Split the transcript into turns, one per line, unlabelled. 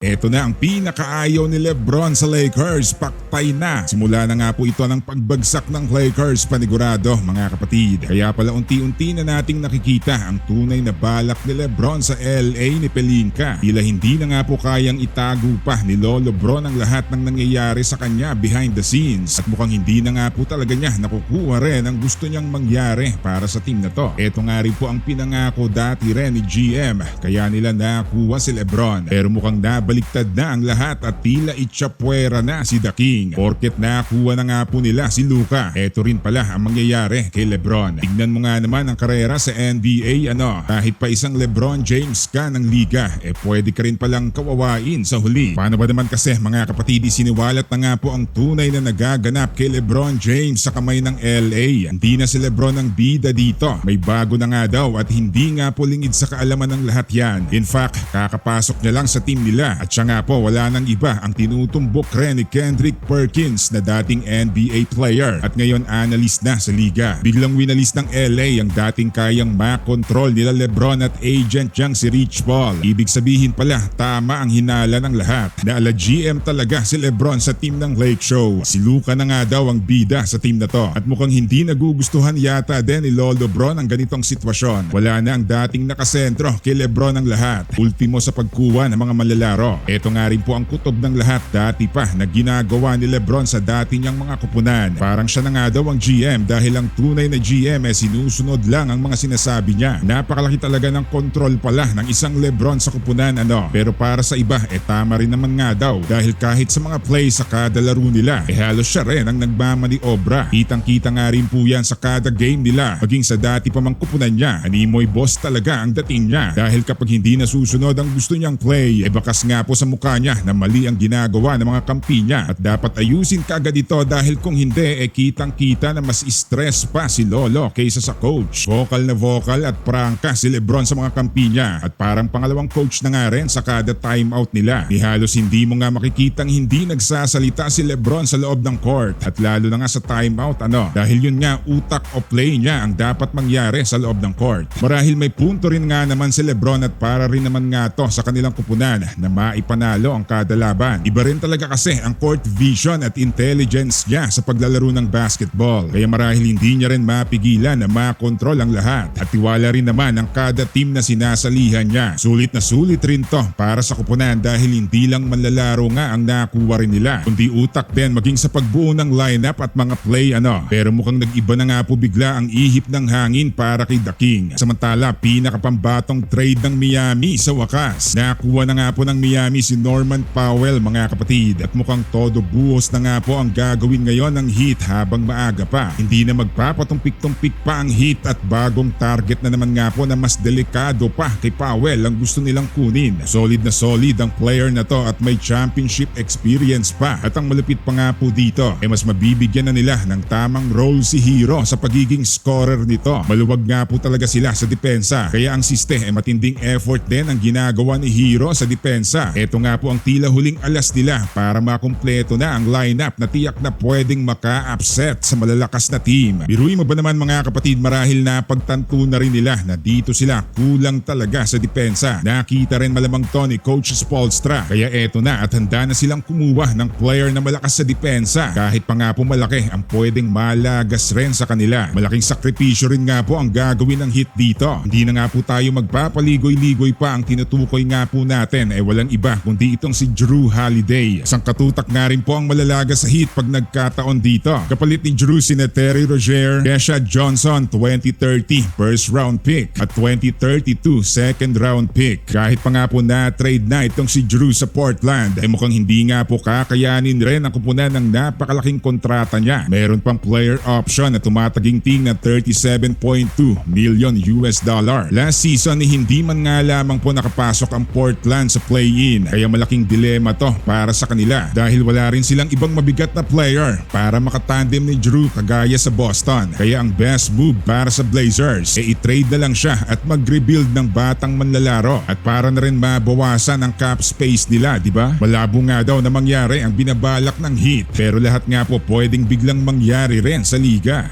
Ito na ang pinakaayaw ni Lebron sa Lakers, paktay na. Simula na nga po ito ng pagbagsak ng Lakers panigurado mga kapatid. Kaya pala unti-unti na nating nakikita ang tunay na balak ni Lebron sa LA ni Pelinka. Tila hindi na nga po kayang itago pa ni Lolo Bron ang lahat ng nangyayari sa kanya behind the scenes. At mukhang hindi na nga po talaga niya nakukuha rin ang gusto niyang mangyari para sa team na to. Ito nga rin po ang pinangako dati rin ni GM kaya nila nakuha si Lebron. Pero mukhang nabaliktad na ang lahat at tila itchapwera na si The King. Porket nakuha na nga po nila si Luka. Ito rin pala ang mangyayari kay Lebron. Tignan mo nga naman ang karera sa NBA ano. Kahit pa isang Lebron James ka ng liga, eh pwede ka rin palang kawawain sa huli. Paano ba naman kasi mga kapatid siniwalat na nga po ang tunay na nagaganap kay Lebron James sa kamay ng LA. Hindi na si Lebron ang bida dito. May bago na nga daw at hindi nga po lingid sa kaalaman ng lahat yan. In fact, kakapasok niya lang sa team nila at siya nga po wala nang iba ang tinutumbok rin ni Kendrick Perkins na dating NBA player at ngayon analyst na sa liga. Biglang winalis ng LA ang dating kayang makontrol nila Lebron at agent niyang si Rich Paul. Ibig sabihin pala tama ang hinala ng lahat na ala GM talaga si Lebron sa team ng Lake Show. Si Luka na nga daw ang bida sa team na to at mukhang hindi nagugustuhan yata din ni Lolo Bron ang ganitong sitwasyon. Wala na ang dating nakasentro kay Lebron ang lahat. Ultimo sa pagkuha ng mga malalaro. Ito nga rin po ang kutob ng lahat dati pa na ginagawa ni Lebron sa dati niyang mga kupunan. Parang siya na nga daw ang GM dahil ang tunay na GM ay sinusunod lang ang mga sinasabi niya. Napakalaki talaga ng kontrol pala ng isang Lebron sa kupunan ano. Pero para sa iba eh tama rin naman nga daw dahil kahit sa mga plays sa kada laro nila eh halos siya rin ang nagmamaniobra. Kitang kita nga rin po yan sa kada game nila maging sa dati pa mang kupunan niya. Animoy boss talaga ang dating niya dahil kapag hindi nasusunod ang gusto niyang play eh bakas nga po sa mukha niya na mali ang ginagawa ng mga kampi niya at dapat ayusin kagad ito dahil kung hindi eh kitang kita na mas stress pa si Lolo kaysa sa coach. Vocal na vocal at prangka si Lebron sa mga kampi niya at parang pangalawang coach na nga rin sa kada timeout nila. Di halos hindi mo nga makikitang hindi nagsasalita si Lebron sa loob ng court at lalo na nga sa timeout ano dahil yun nga utak o play niya ang dapat mangyari sa loob ng court. Marahil may punto rin nga naman si Lebron at para rin naman nga to sa kanilang kupunan na maipanalo ang kada laban. Iba rin talaga kasi ang court vision at intelligence niya sa paglalaro ng basketball. Kaya marahil hindi niya rin mapigilan na makontrol ang lahat. At tiwala rin naman ang kada team na sinasalihan niya. Sulit na sulit rin to para sa kupunan dahil hindi lang manlalaro nga ang nakuha rin nila. Kundi utak din maging sa pagbuo ng lineup at mga play ano. Pero mukhang nag-iba na nga po bigla ang ihip ng hangin para kay The King. Samantala pinakapambatong trade ng Miami sa wakas. Nakuha na nga po ng Miami si Norman Powell mga kapatid at mukhang todo buhos na nga po ang gagawin ngayon ng Heat habang maaga pa. Hindi na magpapatumpik-tumpik pa ang Heat at bagong target na naman nga po na mas delikado pa kay Powell ang gusto nilang kunin. Solid na solid ang player na to at may championship experience pa at ang malupit pa nga po dito ay mas mabibigyan na nila ng tamang role si Hero sa pagiging scorer nito. Maluwag nga po talaga sila sa depensa kaya ang siste ay matinding effort din ang ginagawa ni Hero sa depensa. Ito nga po ang tila huling alas nila para makumpleto na ang lineup na tiyak na pwedeng maka-upset sa malalakas na team. Biruin mo ba naman mga kapatid marahil na pagtanto na rin nila na dito sila kulang talaga sa depensa. Nakita rin malamang to ni Coach Spolstra kaya eto na at handa na silang kumuha ng player na malakas sa depensa kahit pa nga po malaki ang pwedeng malagas rin sa kanila. Malaking sakripisyo rin nga po ang gagawin ng hit dito. Hindi na nga po tayo magpapaligoy-ligoy pa ang tinutukoy nga po natin eh walang iba kundi itong si Drew Holiday. Isang katutak nga rin po ang malalaga sa hit pag nagkataon dito. Kapalit ni Drew si Terry Roger, Kesha Johnson 2030 first round pick at 2032 second round pick. Kahit pa nga po na-trade na itong si Drew sa Portland ay mukhang hindi nga po kakayanin rin ang kupunan ng napakalaking kontrata niya. Meron pang player option na tumataginting na 37.2 million US dollar. Last season ni hindi man nga lamang po nakapasok ang Portland sa play-in kaya malaking dilema to para sa kanila dahil wala rin silang ibang mabigat na player para makatandem ni Drew kagaya sa Boston. Kaya ang best move para sa Blazers e i-trade na lang siya at mag-rebuild ng batang manlalaro at para na rin mabawasan ang cap space nila, di ba? Malabo nga daw na mangyari ang binabalak ng Heat pero lahat nga po pwedeng biglang mangyari rin sa liga.